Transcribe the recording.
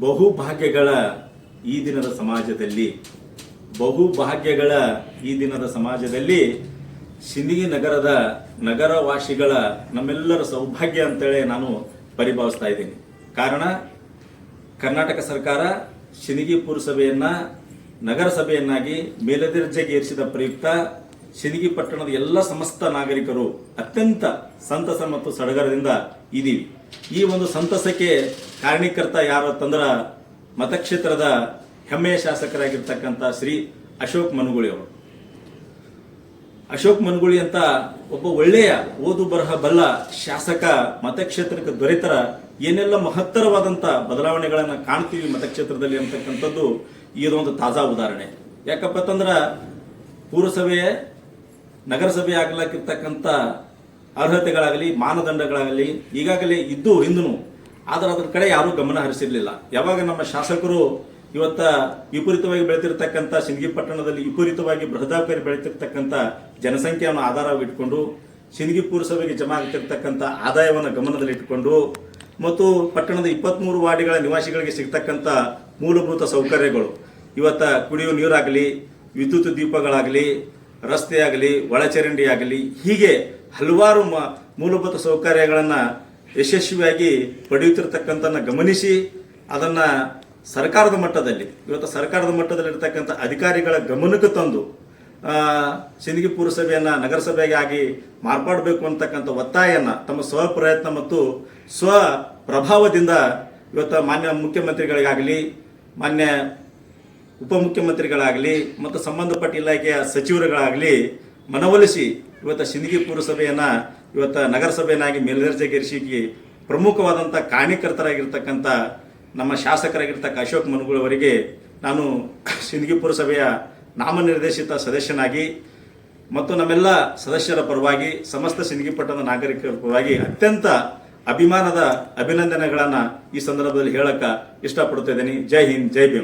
ಬಹುಭಾಗ್ಯಗಳ ಈ ದಿನದ ಸಮಾಜದಲ್ಲಿ, ಬಹುಭಾಗ್ಯಗಳ ಈ ದಿನದ ಸಮಾಜದಲ್ಲಿ ಸಿಂದಗಿ ನಗರದ ನಗರವಾಸಿಗಳ ನಮ್ಮೆಲ್ಲರ ಸೌಭಾಗ್ಯ ಅಂತೇಳಿ ನಾನು ಪರಿಭಾವಿಸ್ತಾ ಇದ್ದೀನಿ. ಕಾರಣ, ಕರ್ನಾಟಕ ಸರ್ಕಾರ ಸಿಂದಗಿ ಪುರಸಭೆಯನ್ನ, ನಗರಸಭೆಯನ್ನಾಗಿ ಮೇಲದರ್ಜೆಗೇರಿಸಿದ ಪ್ರಯುಕ್ತ ಸಿಂದಗಿ ಪಟ್ಟಣದ ಎಲ್ಲ ಸಮಸ್ತ ನಾಗರಿಕರು ಅತ್ಯಂತ ಸಂತಸ ಮತ್ತು ಸಡಗರದಿಂದ ಇದ್ದೀವಿ. ಈ ಒಂದು ಸಂತಸಕ್ಕೆ ಕಾರಣೀಕರ್ತ ಯಾರು ಅಂತಂದ್ರ ಮತಕ್ಷೇತ್ರದ ಹೆಮ್ಮೆಯ ಶಾಸಕರಾಗಿರ್ತಕ್ಕಂಥ ಶ್ರೀ ಅಶೋಕ್ ಮನುಗುಳಿ ಅವರು. ಅಶೋಕ್ ಮನ್ಗುಳಿ ಅಂತ ಒಬ್ಬ ಒಳ್ಳೆಯ ಓದು ಬರಹ ಬಲ್ಲ ಶಾಸಕ ಮತಕ್ಷೇತ್ರಕ್ಕೆ ದೊರೆತರ ಏನೆಲ್ಲ ಮಹತ್ತರವಾದಂತ ಬದಲಾವಣೆಗಳನ್ನ ಕಾಣ್ತೀವಿ ಮತಕ್ಷೇತ್ರದಲ್ಲಿ ಅಂತಕ್ಕಂಥದ್ದು ಇದೊಂದು ತಾಜಾ ಉದಾಹರಣೆ. ಯಾಕಪ್ಪ ಅಂತಂದ್ರೆ ಪುರಸಭೆ ನಗರಸಭೆ ಆಗ್ಲಕ್ಕಿರ್ತಕ್ಕಂಥ ಅರ್ಹತೆಗಳಾಗಲಿ, ಮಾನದಂಡಗಳಾಗಲಿ, ಈಗಾಗಲೇ ಇದ್ದು ಹಿಂದೂ ಆದ್ರೆ ಅದರ ಕಡೆ ಯಾರೂ ಗಮನ ಹರಿಸಿರ್ಲಿಲ್ಲ. ಯಾವಾಗ ನಮ್ಮ ಶಾಸಕರು ಇವತ್ತ ವಿಪರೀತವಾಗಿ ಬೆಳೆತಿರ್ತಕ್ಕಂಥ ಸಿಂದಗಿ ಪಟ್ಟಣದಲ್ಲಿ ವಿಪರೀತವಾಗಿ ಬೃಹದಾಕಾರಿ ಬೆಳೆತಿರ್ತಕ್ಕಂಥ ಜನಸಂಖ್ಯೆಯನ್ನು ಆಧಾರವಿಟ್ಕೊಂಡು ಸಿಂದಗಿ ಪುರಸಭೆಗೆ ಜಮಾ ಆಗ್ತಿರ್ತಕ್ಕಂಥ ಆದಾಯವನ್ನು ಗಮನದಲ್ಲಿಟ್ಟುಕೊಂಡು ಮತ್ತು ಪಟ್ಟಣದ ಇಪ್ಪತ್ಮೂರು ವಾರ್ಡ್ಗಳ ನಿವಾಸಿಗಳಿಗೆ ಸಿಗ್ತಕ್ಕಂಥ ಮೂಲಭೂತ ಸೌಕರ್ಯಗಳು. ಇವತ್ತ ಕುಡಿಯುವ ನೀರಾಗಲಿ, ವಿದ್ಯುತ್ ದೀಪಗಳಾಗಲಿ ರಸ್ತೆ ಆಗಲಿ ಒಳಚರಂಡಿ ಆಗಲಿ ಹೀಗೆ ಹಲವಾರು ಮೂಲಭೂತ ಸೌಕರ್ಯಗಳನ್ನು ಯಶಸ್ವಿಯಾಗಿ ಪಡೆಯುತ್ತಿರ್ತಕ್ಕಂಥ ಗಮನಿಸಿ ಅದನ್ನು ಸರ್ಕಾರದ ಮಟ್ಟದಲ್ಲಿ, ಇವತ್ತು ಸರ್ಕಾರದ ಮಟ್ಟದಲ್ಲಿರ್ತಕ್ಕಂಥ ಅಧಿಕಾರಿಗಳ ಗಮನಕ್ಕೆ ತಂದು ಸಿಂದಗಿ ಪುರಸಭೆಯನ್ನು ನಗರಸಭೆಗೆ ಮಾರ್ಪಾಡಬೇಕು ಅಂತಕ್ಕಂಥ ಒತ್ತಾಯನ್ನ ತಮ್ಮ ಸ್ವಪ್ರಯತ್ನ ಮತ್ತು ಸ್ವ ಪ್ರಭಾವದಿಂದ ಇವತ್ತು ಮಾನ್ಯ ಮುಖ್ಯಮಂತ್ರಿಗಳಿಗಾಗಲಿ, ಮಾನ್ಯ ಉಪಮುಖ್ಯಮಂತ್ರಿಗಳಾಗಲಿ ಮತ್ತು ಸಂಬಂಧಪಟ್ಟ ಇಲಾಖೆಯ ಸಚಿವರುಗಳಾಗಲಿ ಮನವೊಲಿಸಿ ಇವತ್ತು ಸಿಂದಗಿ ಪುರಸಭೆಯನ್ನ ಇವತ್ತು ನಗರಸಭೆಯನ್ನಾಗಿ ಮೇಲ್ದರ್ಜೆಗೇರಿಸಿ ಪ್ರಮುಖವಾದಂಥ ಕಾರಣೀಕರ್ತರಾಗಿರ್ತಕ್ಕಂಥ ನಮ್ಮ ಶಾಸಕರಾಗಿರ್ತಕ್ಕ ಅಶೋಕ್ ಮನುಗಳವರಿಗೆ ನಾನು ಸಿಂದಗಿ ಪುರಸಭೆಯ ನಾಮನಿರ್ದೇಶಿತ ಸದಸ್ಯನಾಗಿ ಮತ್ತು ನಮ್ಮೆಲ್ಲ ಸದಸ್ಯರ ಪರವಾಗಿ ಸಮಸ್ತ ಸಿಂದಗಿ ಪಟ್ಟಣದ ನಾಗರಿಕರ ಪರವಾಗಿ ಅತ್ಯಂತ ಅಭಿಮಾನದ ಅಭಿನಂದನೆಗಳನ್ನು ಈ ಸಂದರ್ಭದಲ್ಲಿ ಹೇಳಕ್ಕೆ ಇಷ್ಟಪಡುತ್ತಿದ್ದೀನಿ. ಜೈ ಹಿಂದ್, ಜೈ ಭೀಮ್.